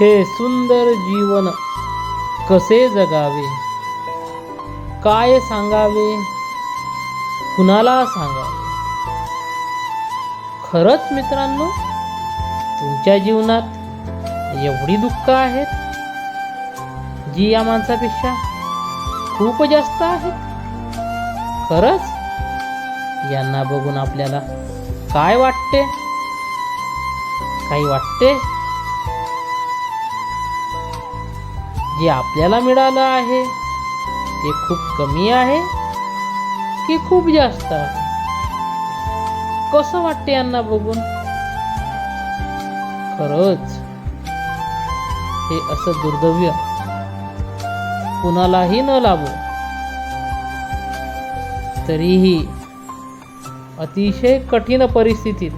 हे सुंदर जीवन कसे जगावे? काय सांगावे? कुणाला सांगावे? खरंच मित्रांनो तुमच्या जीवनात एवढी दुःख आहेत जी या माणसापेक्षा खूप जास्त आहेत? खरंच? यांना बघून आपल्याला काय वाटते? काही वाटते? जे आपल्याला मिळालं आहे ते खूप कमी आहे की खूप जास्त आहे? कसं वाटते यांना बघून? खरंच हे असं दुर्दैव्य कुणालाही न लाभो तरीही अतिशय कठीण परिस्थितीत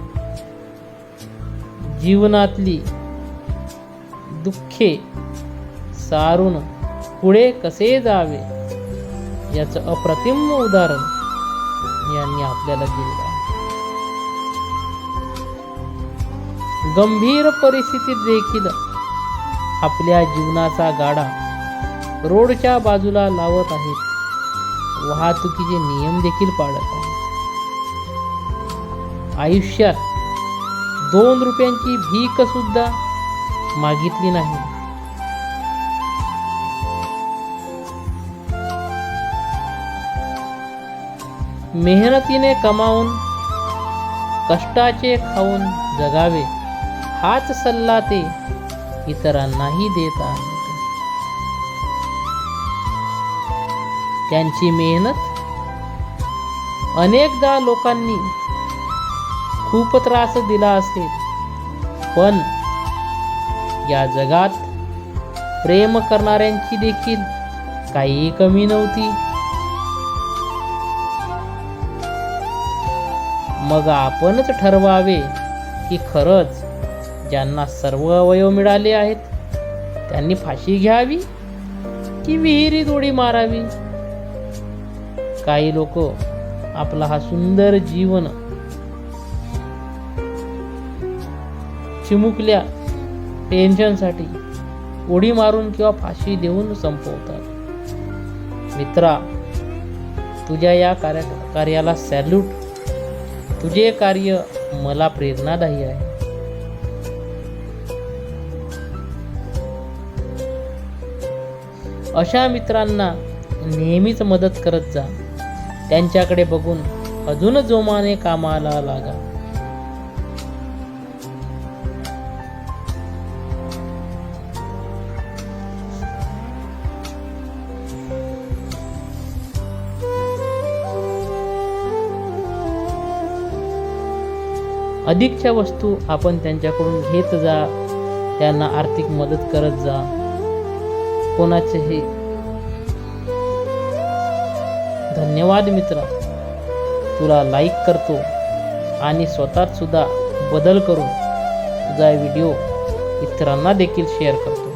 जीवनातली दुःखे सारून पुढे कसे जावे? याचं अप्रतिम उदाहरण यांनी आपल्याला दिलं आहे. गंभीर परिस्थितीत देखील आपल्या जीवनाचा गाडा रोडच्या बाजूला लावत आहेत. वाहतुकीचे नियम देखील पाळत आहेत. आयुष्यात दोन रुपयांची भीक सुद्धा मागितली नाही. मेहनतीने कमावून कष्टाचे खाऊन जगावे हाच सल्ला ते इतरांनाही देत आहेत. त्यांची मेहनत अनेकदा लोकांनी खूप त्रास दिला असेल पण या जगात प्रेम करणाऱ्यांची देखील काही कमी नव्हती. मग आपणच ठरवावे की खरंच ज्यांना सर्व अवयव मिळाले आहेत त्यांनी फाशी घ्यावी की विहिरीत उडी मारावी? काही लोक आपला हा सुंदर जीवन चिमुकल्या टेन्शनसाठी उडी मारून किंवा फाशी देऊन संपवतात. मित्रा तुझ्या या कार्य कार्याला सॅल्यूट तुझे कार्य मला प्रेरणादायी आहे. अशा मित्रांना नेहमीच मदत करत जा. त्यांच्याकडे बघून अजून जोमाने कामाला लागा. अधिकच्या वस्तू आपण त्यांच्याकडून घेत जा. त्यांना आर्थिक मदत करत जा. कोणाचेही धन्यवाद मित्र. तुला लाईक करतो आणि स्वतःत सुद्धा बदल करून तुझा व्हिडिओ इतरांना देखील शेअर करतो.